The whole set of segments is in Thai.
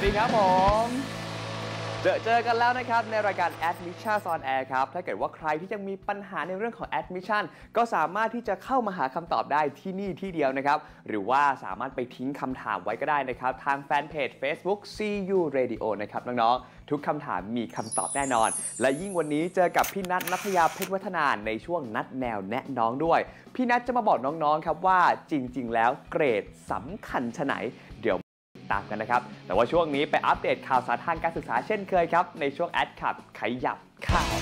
วัสดีครับผม เจอเจอกันแล้วนะครับในรายการ Admission on Air ครับ ถ้าเกิดว่าใครที่ยังมีปัญหาในเรื่องของ Admission ก็สามารถที่จะเข้ามาหาคำตอบได้ที่นี่ที่เดียวนะครับ หรือว่าสามารถไปทิ้งคำถามไว้ก็ได้นะครับ ทางแฟนเพจ Facebook CU Radio นะครับน้องๆ ทุกคำถามมีคำตอบแน่นอน และยิ่งวันนี้เจอกับพี่นัทนัทยาเพชรวัฒนานในช่วงนัดแนวแนะน้องด้วย พี่นัทจะมาบอกน้องๆครับว่าจริง ๆ แล้วเกรดสำคัญชะไหน ตามกันนะครับ แต่ว่าช่วงนี้ไปอัปเดตข่าวสารทางการศึกษาเช่นเคยครับ ในช่วงแอดขับขยับข่าว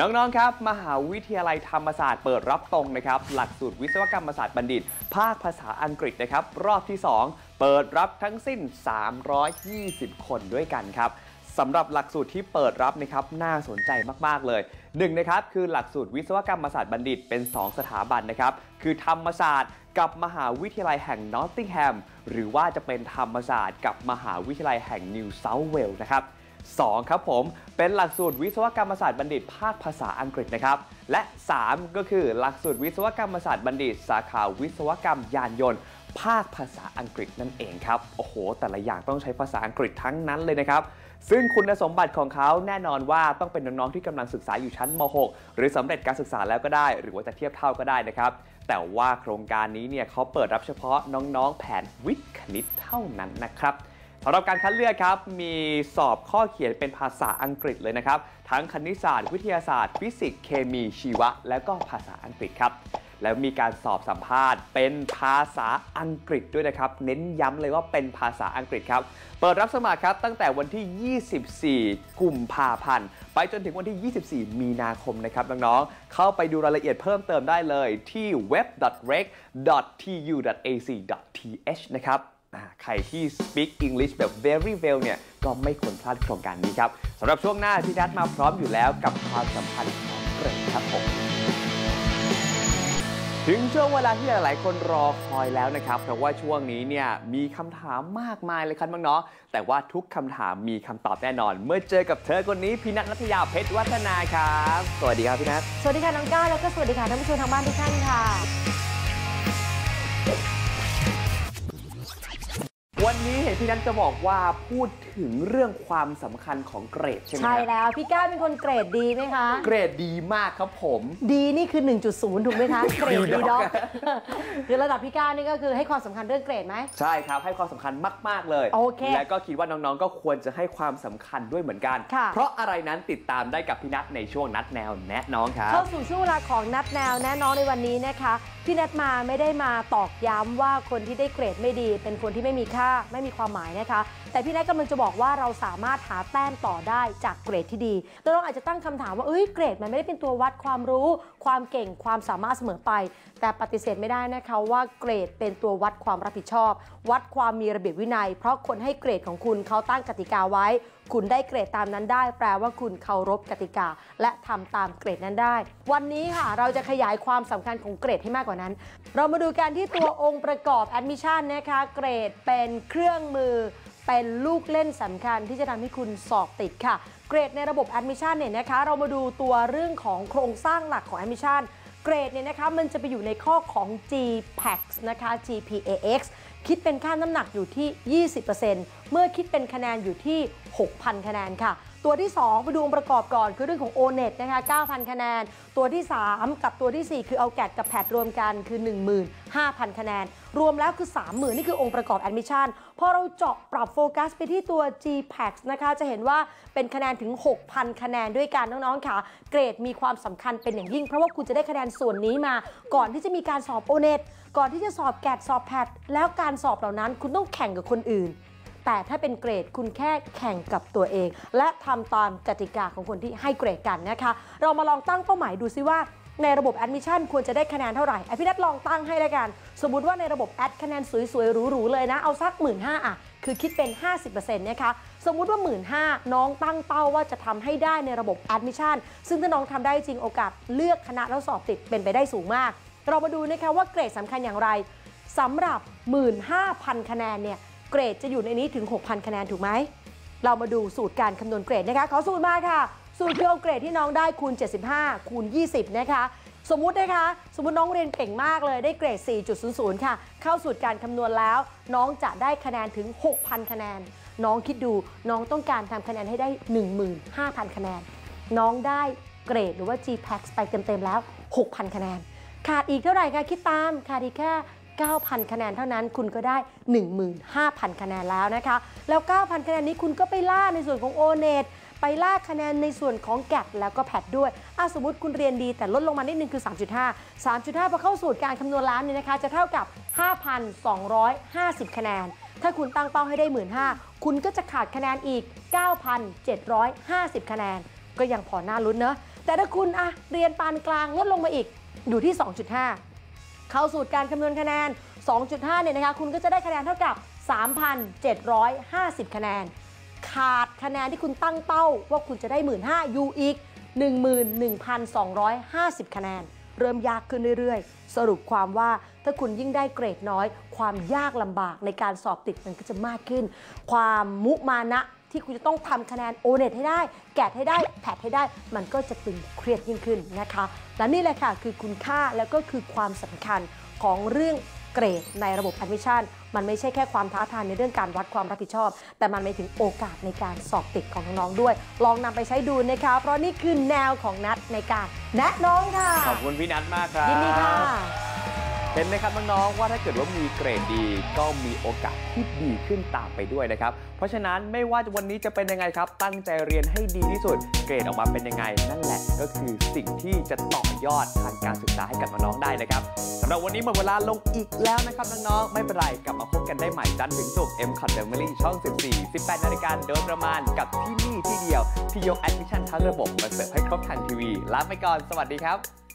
น้องๆ ครับ มหาวิทยาลัยธรรมศาสตร์เปิดรับตรงนะครับ หลักสูตรวิศวกรรมศาสตร์บัณฑิต ภาคภาษาอังกฤษนะครับ รอบที่ 2 เปิดรับทั้งสิ้น 320 คนด้วยกันครับ สำหรับหลักสูตรที่เปิดรับนะครับน่าสนใจมากๆเลยหนึ่งนะครับคือหลักสูตรวิศวกรรมศาสตร์บัณฑิตเป็น 2 สถาบันนะครับคือธรรมศาสตร์กับมหาวิทยาลัยแห่งนอตติงแฮมหรือว่าจะเป็นธรรมศาสตร์กับมหาวิทยาลัยแห่งนิวเซาท์เวลส์นะครับ 2 ครับผมเป็นหลักสูตรวิศวกรรมศาสตร์บัณฑิต ภาคภาษาอังกฤษนะครับ และ 3 ก็คือหลักสูตรวิศวกรรมศาสตร์บัณฑิต สาขาวิศวกรรมยานยนต์ ภาคภาษาอังกฤษนั่นเองครับ โอ้โห แต่ละอย่างต้องใช้ภาษาอังกฤษทั้งนั้นเลยนะครับ ซึ่งคุณสมบัติของเขาแน่นอนว่าต้องเป็นน้องๆที่กำลังศึกษาอยู่ชั้นม .6 หรือสำเร็จการศึกษาแล้วก็ได้ หรือว่าจะเทียบเท่าก็ได้นะครับ แต่ว่าโครงการนี้เนี่ยเขาเปิดรับเฉพาะน้องๆ แผนวิทย์คณิตเท่านั้นนะครับสำหรับการคัดเลือกครับ มีสอบข้อเขียนเป็นภาษาอังกฤษเลยนะครับ ทั้งคณิตศาสตร์ วิทยาศาสตร์ ฟิสิกส์ เคมี ชีวะ และก็ภาษาอังกฤษครับ แล้วมีการสอบสัมภาษณ์ เป็นภาษาอังกฤษด้วยนะครับ เน้นย้ำเลยว่าเป็นภาษาอังกฤษครับ เปิดรับสมัครครับตั้งแต่วันที่ 24 กุมภาพันธ์ ไปจนถึงวันที่ 24 มีนาคมนะครับน้องๆ เข้าไปดูรายละเอียดเพิ่มเติมได้เลยที่ web.rec.tu.ac.th นะครับใครที่ speak English แบบ very well เนี่ย ก็ไม่ควรพลาดโครงการนี้ครับสำหรับช่วงหน้าพี่นัทมาพร้อมอยู่แล้วกับความสัมพันธ์ของเกรดครับผม ถึงช่วงเวลาที่หลายๆ คนรอคอยแล้วนะครับ เพราะว่าช่วงนี้เนี่ยมีคำถามมากมายเลยครับน้องๆแต่ว่าทุกคำถามมีคำตอบแน่นอน เมื่อเจอกับเธอคนนี้พี่นัทนัทยาเพชรวัฒนาครับ สวัสดีครับพี่นัท สวัสดีค่ะน้องก้าวแล้วก็สวัสดีค่ะท่านผู้ชมทางบ้านทุกท่านค่ะ ห็นพี่นัทจะบอกว่าพูดถึงเรื่องความสำคัญของเกรดใช่ไหมใช่ครับแล้วพี่ก้าวเป็นคนเกรดดีไหมคะ เกรดดีมากครับผม ดีนี่คือ 1.0 ถูกไหมคะ เกรดดีดีด็ด็ออกกคือระดับพี่ก้าวนี่ก็คือให้ความสำคัญเรื่องเกรดไหม ใช่ครับให้ความสำคัญมาก ๆ เลยโอเคและก็คิดว่าน้องๆ ก็ควรจะให้ความสำคัญด้วยเหมือนกัน ค่ะ เพราะอะไรนั้นติดตามได้กับพี่นัทในช่วงนัดแนวแนะน้องครับ เข้าสู่ช่วงเวลาของนัดแนวแน่นอนในวันนี้นะคะ พี่นัดมาไม่ได้มาตอกย้ำว่าคนที่ได้เกรดไม่ดี เป็นคนที่ไม่มีค่าไม่มีความหมายนะคะแต่พี่นัดกำลังจะบอกว่าเราสามารถหาแต้มต่อได้จากเกรดที่ดีน้องๆอาจจะตั้งคำถามว่าเอ้ยเกรดมันไม่ได้เป็นตัววัดความรู้ ความเก่งความสามารถเสมอไป แต่ปฏิเสธไม่ได้นะคะว่าเกรดเป็นตัววัดความรับผิดชอบ วัดความมีระเบียบวินัย เพราะคนให้เกรดของคุณเขาตั้งกติกาไว้ คุณได้เกรดตามนั้นได้ แปลว่าคุณเคารพกติกา และทำตามเกรดนั้นได้ วันนี้ค่ะเราจะขยายความสำคัญของเกรดให้มากกว่านั้น เรามาดูกันที่ตัวองค์ประกอบ admission นะคะเกรดเป็นเครื่องมือ เป็นลูกเล่นสำคัญที่จะทำให้คุณสอบติดค่ะ เกรดในระบบแอดมิชชั่นเนี่ยนะคะเรามาดูตัวเรื่องของโครงสร้างหลักของแอดมิชชั่นเกรดเนี่ยนะคะมันจะไปอยู่ในข้อของ GPAX นะคะ GPAX คิดเป็นค่าน้ำหนักอยู่ที่ 20%เมื่อคิดเป็นคะแนนอยู่ที่ 6,000 คะแนนค่ะ ตัวที่ 2 ไปดูองค์ประกอบก่อนคือเรื่องของ ONET นะคะ 9,000 คะแนน ตัวที่ 3 กับตัวทีสี่ 4 คือเอาแกดกับแพดรวมกันคือ 15,000 คะแนน รวมแล้วคือ 30,000 นี่คือองค์ประกอบ admission พอเราเจาะปรับโฟกัสไปที่ตัว GPAX นะคะจะเห็นว่าเป็นคะแนนถึง 6,000 คะแนนด้วยกันน้องๆค่ะ เกรดมีความสำคัญเป็นอย่างยิ่ง เพราะว่าคุณจะได้คะแนนส่วนนี้มา ก่อนที่จะมีการสอบ ONET ก่อนที่จะสอบแกดสอบแพดแล้วการสอบเหล่านั้นคุณต้องแข่งกับคนอื่น แต่ถ้าเป็นเกรดคุณแค่แข่งกับตัวเอง และทำตามกติกาของคนที่ให้เกรดกันนะคะ เรามาลองตั้งเป้าหมายดูซิว่าในระบบแอดมิชชั่นควรจะได้คะแนนเท่าไหร่ไอพี่นัทลองตั้งให้ล้วกัน สมมติว่าในระบบแอดคะแนนสวยๆหรูๆเลยนะ เอาสัก1 5ื่นห้าอะ คือคิดเป็น 50%นะคะสมมุติว่า1 5ื่นน้องตั้งเป้าว่าจะทำให้ได้ในระบบแอดมิชชั่นซึ่งถ้าน้องทำได้จริงโอกาสเลือกคณะแล้วสอบติดเป็นไปได้สูงมาก เรามาดูนะคะว่าเกรดสำคัญอย่างไรสำหรับ 15,000 คะแนนเนี่ย เกรดจะอยู่ในนี้ถึง 6,000 คะแนนถูกไหม เรามาดูสูตรการคำนวณเกรดนะคะ ขอสูตรมาค่ะ สูตรคือเอาเกรดที่น้องได้คูณ 75 คูณ 20 นะคะ สมมุตินะคะ สมมุติน้องเรียนเก่งมากเลยได้เกรด 4.00 ค่ะ เข้าสูตรการคำนวณแล้ว น้องจะได้คะแนนถึง 6,000 คะแนน น้องคิดดูน้องต้องการทำคะแนนให้ได้ 15,000 คะแนน น้องได้เกรดหรือว่า GPAX ไปเต็มๆแล้ว 6,000 คะแนน ขาดอีกเท่าไหร่คะคิดตาม ขาดอีกแค่ 9,000 คะแนนเท่านั้นคุณก็ได้ 15,000 คะแนนแล้วนะคะ แล้ว 9,000 คะแนนนี้คุณก็ไปล่าในส่วนของ o n e t ไปล่าคะแนนในส่วนของแกดแล้วก็แพดด้วยอะสมมติคุณเรียนดีแต่ลดลงมานิดนึงคือ 3.5 3.5 พอเข้าสูตรการคำนวณล้านเนี่ยนะคะ จะเท่ากับ 5,250 คะแนน ถ้าคุณตั้งเป้าให้ได้ 15,000คุณก็จะขาดคะแนนอีก 9,750 คะแนน ก็ยังพอน่าลุ้นเนอะแต่ถ้าคุณอะเรียนปานกลางลดลงมาอีกอยู่ที่ 2.5 เข้าสูตรการคำนวณคะแนน 2.5 เนี่ยนะคะ คุณก็จะได้คะแนนเท่ากับ 3,750 คะแนน ขาดคะแนนที่คุณตั้งเป้าว่าคุณจะได้ 1 5 0 0อยู่อีก 11,250 คะแนน เริ่มยากขึ้นเรื่อยๆ สรุปความว่าถ้าคุณยิ่งได้เกรดน้อย ความยากลำบากในการสอบติดมันก็จะมากขึ้น ความมุมานะ ที่คุณจะต้องทำคะแนนโอเน็ตให้ได้ แกะให้ได้ แพทให้ได้ มันก็จะตึงเครียดยิ่งขึ้นนะคะ และนี่แหละค่ะคือคุณค่าแล้วก็คือความสำคัญของเรื่องเกรดในระบบ admission มันไม่ใช่แค่ความท้าทายในเรื่องการวัดความรับผิดชอบ แต่มันหมายถึงโอกาสในการสอบติดของน้องๆด้วย ลองนำไปใช้ดูนะคะเพราะนี่คือแนวของนัดในการแนะน้องค่ะ ขอบคุณพี่นัทมากครับยินดีค่ะเห็นไหมครับน้องๆว่าถ้าเกิดว่ามีเกรดดี ก็มีโอกาสที่ดีขึ้นตามไปด้วยนะครับ เพราะฉะนั้นไม่ว่าวันนี้จะเป็นยังไงครับ ตั้งใจเรียนให้ดีที่สุด เกรดออกมาเป็นยังไง นั่นแหละก็คือสิ่งที่จะต่อยอดทางการศึกษาให้กับน้องๆได้นะครับสำหรับวันนี้หมดเวลาลงอีกแล้วนะครับน้องๆไม่เป็นไรกลับมาพบกันได้ใหม่จันทร์ถึงศุกร์ M c o t Family ช่อง 14 18นาฬิกาโดยประมาณกับที่นี่ที่เดียวที่ยกแอดมิชชั่นทั้งระบบมาเสิร์ฟให้ครบทางทีวีลาไปก่อนสวัสดีครับ